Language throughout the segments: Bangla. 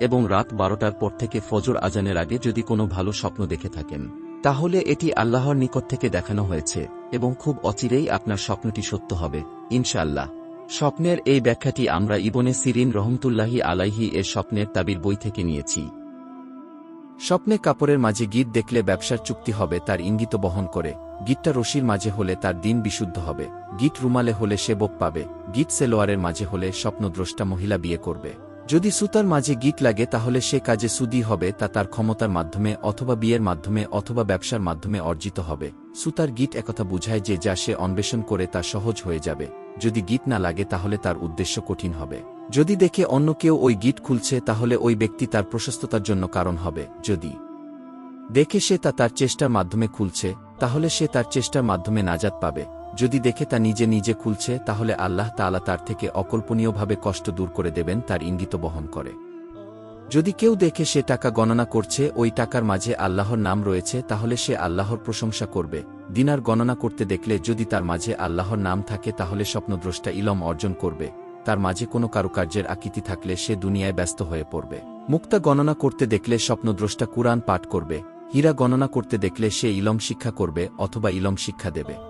এবং রাত বারোটার পর থেকে ফজর আজানের আগে যদি কোনো ভালো স্বপ্ন দেখে থাকেন, তাহলে এটি আল্লাহর নিকট থেকে দেখানো হয়েছে এবং খুব অচিরেই আপনার স্বপ্নটি সত্য হবে, ইনশাআল্লাহ। স্বপ্নের এই ব্যাখ্যাটি আমরা ইবনে সিরিন রহমতুল্লাহি আলাইহি এর স্বপ্নের তাবির বই থেকে নিয়েছি। স্বপ্নে কাপড়ের মাঝে গীত দেখলে ব্যবসার চুক্তি হবে, তার ইঙ্গিত বহন করে। গীতটা রশির মাঝে হলে তার দিন বিশুদ্ধ হবে। গীত রুমালে হলে সে বোক পাবে। গীত সেলোয়ারের মাঝে হলে স্বপ্নদ্রষ্টা মহিলা বিয়ে করবে। যদি সুতার মাঝে গীত লাগে তাহলে সে কাজে সুদি হবে তা তার ক্ষমতার মাধ্যমে অথবা বিয়ের মাধ্যমে অথবা ব্যবসার মাধ্যমে অর্জিত হবে। সুতার গীত একথা বুঝায় যে যা সে অন্বেষণ করে তা সহজ হয়ে যাবে। যদি গীত না লাগে তাহলে তার উদ্দেশ্য কঠিন হবে। যদি দেখে অন্য কেউ ওই গীত খুলছে তাহলে ওই ব্যক্তি তার প্রশস্ততার জন্য কারণ হবে। যদি দেখে সে তা তার চেষ্টার মাধ্যমে খুলছে, তাহলে সে তার চেষ্টার মাধ্যমে নাজাত পাবে। যদি দেখে তা নিজে নিজে খুলছে, তাহলে আল্লাহ তাআলা তার থেকে অকল্পনীয়ভাবে কষ্ট দূর করে দেবেন, তার ইঙ্গিত বহন করে। যদি কেউ দেখে সে টাকা গণনা করছে, ওই টাকার মাঝে আল্লাহর নাম রয়েছে, তাহলে সে আল্লাহর প্রশংসা করবে। দিনার গণনা করতে দেখলে যদি তার মাঝে আল্লাহর নাম থাকে, তাহলে স্বপ্নদ্রষ্টা ইলম অর্জন করবে। তার মাঝে কোনো কারুকার্যের আকৃতি থাকলে সে দুনিয়ায় ব্যস্ত হয়ে পড়বে। মুক্তা গণনা করতে দেখলে স্বপ্নদ্রষ্টা কুরআন পাঠ করবে। হীরা গণনা করতে দেখলে সে ইলম শিক্ষা করবে, অথবা ইলম শিক্ষা দেবে।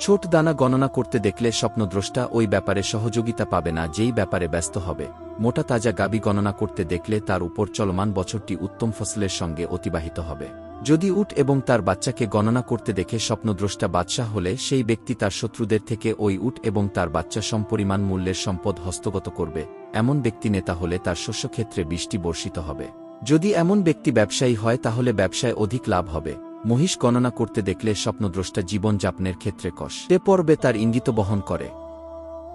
ছোট দানা গণনা করতে দেখলে স্বপ্নদ্রষ্টা ওই ব্যাপারে সহযোগিতা পাবে না, যেই ব্যাপারে ব্যস্ত হবে। মোটা তাজা গাবি গণনা করতে দেখলে তার উপর চলমান বছরটি উত্তম ফসলের সঙ্গে অতিবাহিত হবে। যদি উট এবং তার বাচ্চাকে গণনা করতে দেখে স্বপ্নদ্রষ্টা বাদশাহ হলে, সেই ব্যক্তি তার শত্রুদের থেকে ওই উট এবং তার বাচ্চা সমপরিমাণ মূল্যের সম্পদ হস্তগত করবে। এমন ব্যক্তি নেতা হলে তার শস্যক্ষেত্রে বৃষ্টি বর্ষিত হবে। যদি এমন ব্যক্তি ব্যবসায়ী হয়, তাহলে ব্যবসায় অধিক লাভ হবে। মহিষ গণনা করতে দেখলে স্বপ্নদ্রষ্টা জীবনযাপনের ক্ষেত্রে কষ। পর্বে তার ইঙ্গিত বহন করে।